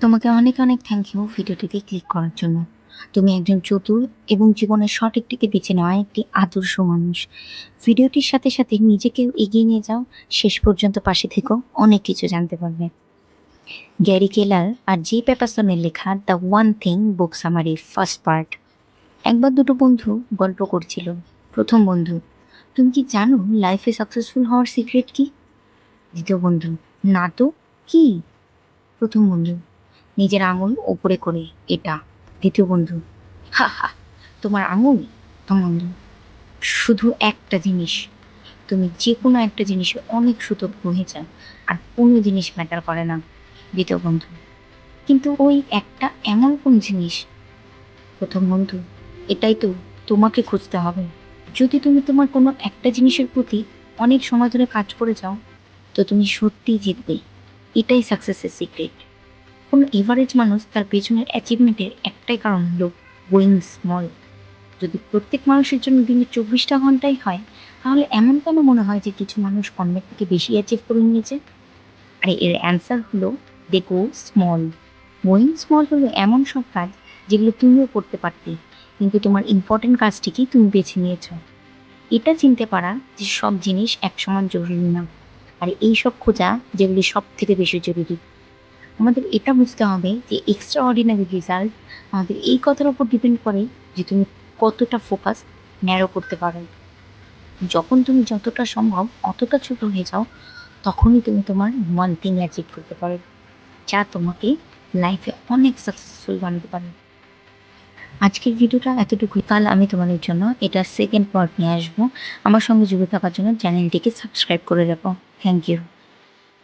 তোমাকে অনেক অনেক থ্যাংক ইউ ভিডিওটিতে ক্লিক করার জন্য। তুমি একজন চতুর এবং জীবনের সঠিক দিকে বেছে নেওয়া একটি আদর্শ মানুষ। ভিডিওটির সাথে সাথে নিজেকেও এগিয়ে নিয়ে যাও। শেষ পর্যন্ত পাশে থেকেও অনেক কিছু জানতে পারবে। গ্যারি কেলার আর জি পেপাসনের লেখা দ্য ওয়ান থিং বুক সামারির ফার্স্ট পার্ট একবার দুটো বন্ধু গল্প করছিল। প্রথম বন্ধু, তুমি কি জানো লাইফে সাকসেসফুল হওয়ার সিক্রেট কি? দ্বিতীয় বন্ধু, না তো, কি? প্রথম বন্ধু নিজের আঙুল ওপরে করে, এটা দ্বিতীয় বন্ধু। হা হা, তোমার আঙুল? প্রথম বন্ধু, শুধু একটা জিনিস, তুমি যে কোনো একটা জিনিসে অনেক সুতো হয়ে যাও, আর কোনো জিনিস ম্যাটার করে না, দ্বিতীয় বন্ধু। কিন্তু ওই একটা এমন কোন জিনিস? প্রথম বন্ধু, এটাই তো তোমাকে খুঁজতে হবে। যদি তুমি তোমার কোনো একটা জিনিসের প্রতি অনেক সময় ধরে কাজ করে যাও, তো তুমি সত্যিই জিতবে। এটাই সাকসেসের সিক্রেট কোনো এভারেজ মানুষ তার পেছনের অ্যাচিভমেন্টের একটাই কারণ হলো গোয়িং স্মল যদি প্রত্যেক মানুষের জন্য দিনে চব্বিশটা ঘন্টাই হয়, তাহলে এমন কেন মনে হয় যে কিছু মানুষ অন্যের থেকে বেশি অ্যাচিভ করে নিয়েছে? আর, এর অ্যান্সার হলো they go small going small হলো এমন সব কাজ যেগুলো তুমিও করতে পারতে, কিন্তু তোমার ইম্পর্টেন্ট কাজটিকেই তুমি বেছে নিয়েছো। এটা চিনতে পারা যে সব জিনিস এক সমান জরুরি না। আর এই সব খোঁজা যেগুলি সব থেকে বেশি জরুরি। আমাদের এটা বুঝতে হবে যে এক্সট্রা অর্ডিনারি রেজাল্ট আমাদের এই কথার উপর ডিপেন্ড করে যে তুমি কতটা ফোকাস ন্যারো করতে পারো। যখন তুমি যতটা সম্ভব অতটা ছোট হয়ে যাও, তখনই তুমি তোমার ওয়ান থিং অ্যাচিভ করতে পারো, যা তোমাকে লাইফে অনেক সাকসেসফুল বানাতে পারে। আজকের ভিডিওটা এতটুকুই। কাল আমি তোমাদের জন্য এটা সেকেন্ড পার্ট নিয়ে আসব। আমার সঙ্গে যুক্ত থাকার জন্য চ্যানেলটিকে সাবস্ক্রাইব করে রাখো। Thank you